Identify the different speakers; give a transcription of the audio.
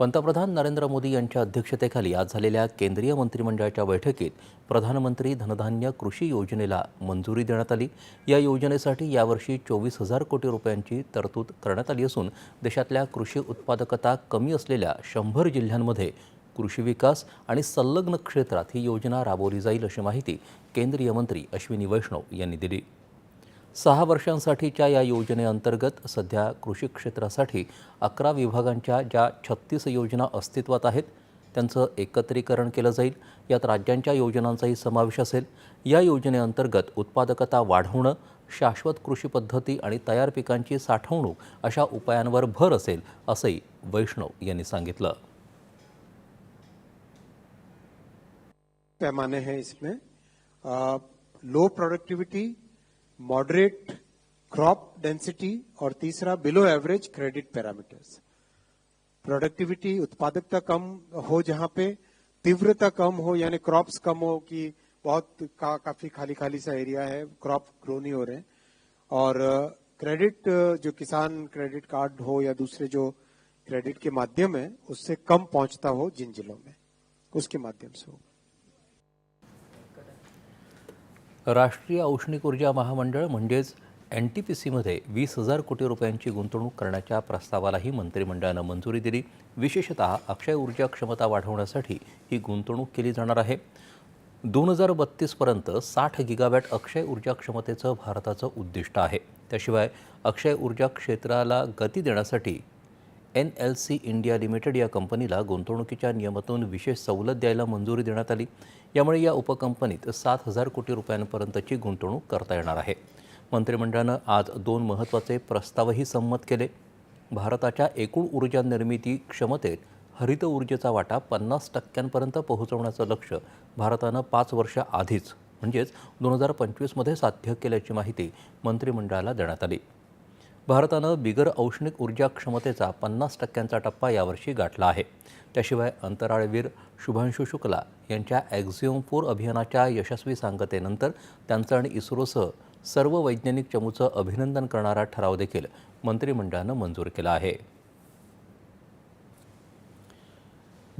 Speaker 1: पंतप्रधान नरेंद्र मोदी यांच्या अध्यक्षतेखाली आज झालेल्या केंद्रीय मंत्रिमंडळाच्या बैठकीत प्रधानमंत्री धनधान्य कृषी योजनेला मंजुरी देण्यात आली या योजनेसाठी यावर्षी चोवीस हजार कोटी रुपयांची तरतूद करण्यात आली असून देशातल्या कृषी उत्पादकता कमी असलेल्या शंभर जिल्ह्यांमध्ये कृषी विकास आणि संलग्न क्षेत्रात ही योजना राबवली जाईल अशी माहिती केंद्रीय मंत्री अश्विनी वैष्णव यांनी दिली सहा वर्षांसाठीच्या या योजनेअंतर्गत सध्या कृषी क्षेत्रासाठी अकरा विभागांच्या ज्या छत्तीस योजना अस्तित्वात आहेत त्यांचं एकत्रीकरण केलं जाईल यात राज्यांच्या योजनांचाही समावेश असेल या योजनेअंतर्गत उत्पादकता वाढवणं शाश्वत कृषी पद्धती आणि तयार पिकांची साठवणूक अशा उपायांवर भर असेल असंही वैष्णव यांनी सांगितलं
Speaker 2: पैमाने हैं इसमें low productivity moderate crop density और तीसरा below average credit parameters. Productivity उत्पादकता कम हो जहां पे तीव्रता कम हो यानी क्रॉप कम हो कि बहुत का, काफी खाली खाली सा एरिया है क्रॉप ग्रो नहीं हो रहे हैं और क्रेडिट uh, uh, जो किसान क्रेडिट कार्ड हो या दूसरे जो क्रेडिट के माध्यम है उससे कम पहुंचता हो जिन जिलों में उसके माध्यम से होगा
Speaker 1: राष्ट्रीय औष्णिक ऊर्जा महामंडळ म्हणजेच एन टी पी सीमध्ये वीस हजार कोटी रुपयांची गुंतवणूक करण्याच्या प्रस्तावालाही मंत्रिमंडळानं मंजुरी दिली विशेषतः अक्षय ऊर्जा क्षमता वाढवण्यासाठी ही गुंतवणूक केली जाणार आहे दोन हजार बत्तीसपर्यंत साठ गिगावॅट अक्षय ऊर्जा क्षमतेचं भारताचं उद्दिष्ट आहे त्याशिवाय अक्षय ऊर्जा क्षेत्राला गती देण्यासाठी N L C India limited या कंपनीला गुंतवणुकीच्या नियमातून विशेष सवलत द्यायला मंजुरी देण्यात आली यामुळे या उपकंपनीत सात हजार कोटी रुपयांपर्यंतची गुंतवणूक करता येणार आहे मंत्रिमंडळानं आज दोन महत्त्वाचे प्रस्तावही संमत केले भारताच्या एकूण ऊर्जा निर्मिती क्षमतेत हरित ऊर्जेचा वाटा पन्नास टक्क्यांपर्यंत पोहोचवण्याचं लक्ष भारतानं पाच आधीच म्हणजेच दोन हजार पंचवीसमध्ये साध्य केल्याची माहिती मंत्रिमंडळाला देण्यात आली भारतानं बिगर औष्णिक ऊर्जा क्षमतेचा पन्नास टक्क्यांचा टप्पा यावर्षी गाठला आहे त्याशिवाय अंतराळवीर शुभांशु शुक्ला यांच्या ॲक्झिओम फोर अभियानाच्या यशस्वी सांगतेनंतर त्यांचं आणि इस्रोसह सर्व वैज्ञानिक चमूचं अभिनंदन करणारा ठराव देखील मंत्रिमंडळानं मंजूर केला आहे